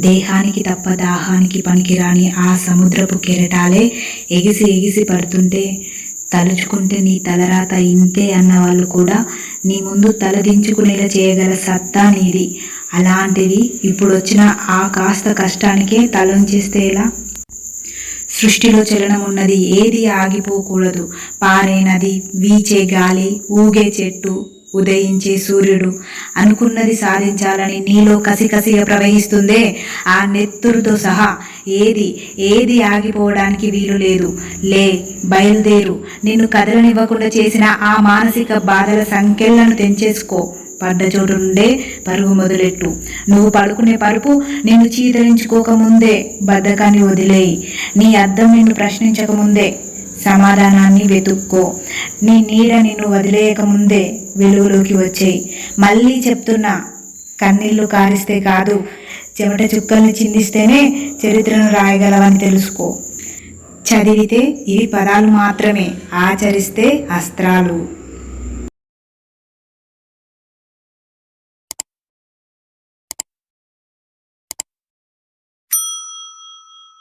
దేహానికి తప్ప దాహానికి పనికిరాని ఆ సముద్రపు కెరటాలే ఎగిసి ఎగిసి పడుతుంటే తలుచుకుంటే నీ తలరాత ఇంతే అన్న వాళ్ళు కూడా నీ ముందు తలదించుకునేలా చేయగల సత్తా నీది. అలాంటిది ఇప్పుడు వచ్చిన ఆ కాస్త కష్టానికే తలంచేస్తే ఎలా? సృష్టిలో చలనం ఉన్నది ఏది ఆగిపోకూడదు. పారే నది వీచే గాలి ఊగే చెట్టు ఉదయించే సూర్యుడు. అనుకున్నది సాధించాలని నీలో కసికసిగా ప్రవహిస్తుందే. ఆ నెత్తురుతో సహా ఏది ఏది ఆగిపోవడానికి వీలు లేదు. లే బయలుదేరు. నిన్ను కదలనివ్వకుండా చేసిన ఆ మానసిక బాధల సంఖ్యలను తెంచేసుకో. పడ్డ చోటు నుండే పరుగు మొదలెట్టు. నువ్వు పడుకునే పరుపు నిన్ను చీదరించుకోకముందే. బద్ధకాన్ని వదిలేయి. నీ అద్దం నిన్ను ప్రశ్నించకముందే. సమాధానాన్ని వెతుక్కో. నీ నీడ నిన్ను వదిలేయకముందే వెలుగులోకి వచ్చేయి. మళ్ళీ చెప్తున్నా కన్నీళ్ళు కారిస్తే కాదు చెమట చుక్కల్ని చిందిస్తేనే చరిత్రను రాయగలవని తెలుసుకో. చదివితే ఇవి పదాలు మాత్రమే ఆచరిస్తే అస్త్రాలు.